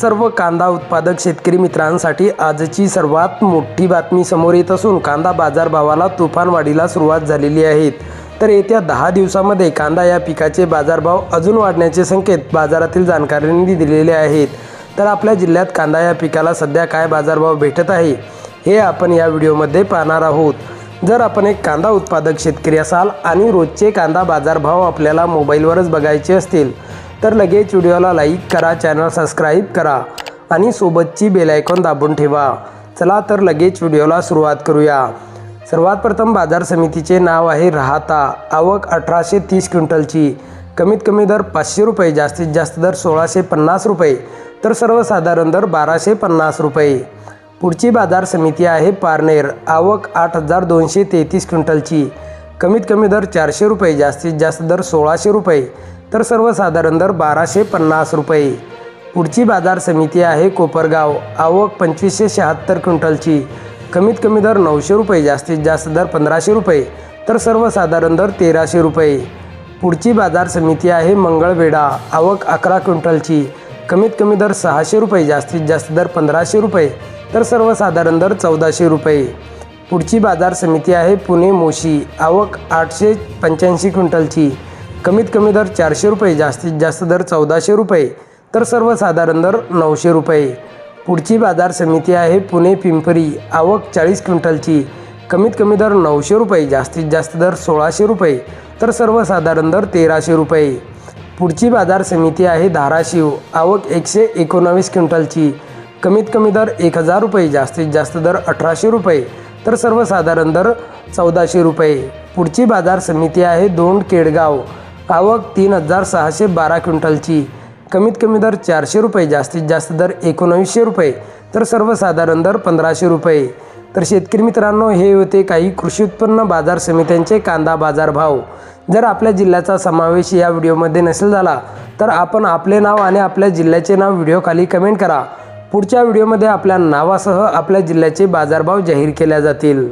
सर्व कांदा उत्पादक शेतकरी मित्रांसाठी आजची सर्वात मोठी बातमी समोर येत असून कांदा बाजारभावाला तुफान वाढीला सुरुवात झालेली आहे. तर येत्या दहा दिवसामध्ये कांदा या पिकाचे बाजारभाव अजून वाढण्याचे संकेत बाजारातील जाणकारांनी दिलेले आहेत. तर आपल्या जिल्ह्यात कांदा या पिकाला सध्या काय बाजारभाव भेटत आहे हे आपण या व्हिडिओमध्ये पाहणार आहोत. जर आपण एक कांदा उत्पादक शेतकरी असाल आणि रोजचे कांदा बाजारभाव आपल्याला मोबाईलवरच बघायचे असतील तर लगेच व्हिडिओला लाईक करा चॅनल सबस्क्राईब करा आणि सोबतची बेल आयकॉन दाबून ठेवा. चला तर लगेच व्हिडिओला सुरुवात करूया. सर्वात प्रथम बाजार समितीचे नाव आहे राहता. आवक अठराशे तीस क्विंटलची. कमीत कमी दर पाचशे रुपये जास्तीत जास्त दर सोळाशे पन्नास रुपये तर सर्वसाधारण दर बाराशे पन्नास रुपये. पुढची बाजार समिती आहे पारनेर. आवक आठ हजार दोनशे तेहतीस क्विंटलची. कमीत कमी दर चारशे रुपये जास्तीत जास्त दर सोळाशे रुपये तर सर्वसाधारण दर बाराशे पन्नास रुपये. पुढची बाजार समिती आहे कोपरगाव. आवक पंचवीसशे शहात्तर क्विंटलची. कमीत कमी दर नऊशे रुपये जास्तीत जास्त दर पंधराशे रुपये तर सर्वसाधारण दर तेराशे रुपये. पुढची बाजार समिती आहे मंगळवेढा. आवक अकरा क्विंटलची. कमीत कमी दर सहाशे रुपये जास्तीत जास्त दर पंधराशे रुपये तर सर्वसाधारण दर चौदाशे रुपये. पुढची बाजार समिती आहे पुणे मोशी आवक आठशे पंच्याऐंशी क्विंटलची. कमीत कमी दर चारशे रुपये जास्तीत जास्त दर चौदाशे रुपये तर सर्वसाधारण दर नऊशे रुपये. पुढची बाजार समिती आहे पुणे पिंपरी. आवक चाळीस क्विंटलची. कमीत कमी दर नऊशे रुपये जास्तीत जास्त दर सोळाशे रुपये तर सर्वसाधारण दर तेराशे रुपये. पुढची बाजार समिती आहे धाराशिव. आवक एकशे एकोणावीस क्विंटलची. कमीत कमी दर एक हजार रुपये जास्तीत जास्त दर अठराशे रुपये तर सर्वसाधारण दर चौदाशे रुपये. पुढची बाजार समिती आहे दोंड केडगाव. आवक तीन हजार सहाशे बारा क्विंटलची. कमीत कमी दर चारशे रुपये जास्तीत जास्त दर एकोणवीसशे रुपये तर सर्वसाधारण दर पंधराशे रुपये. तर शेतकरी मित्रांनो हे होते काही कृषी उत्पन्न बाजार समित्यांचे कांदा बाजार भाव. जर आपल्या जिल्ह्याचा समावेश या व्हिडिओमध्ये नसेल झाला तर आपण आपले नाव आणि आपल्या जिल्ह्याचे नाव व्हिडिओखाली कमेंट करा. पुढच्या व्हिडिओमध्ये आपल्या नावासह आपल्या जिल्ह्याचे बाजारभाव जाहीर केल्या जातील.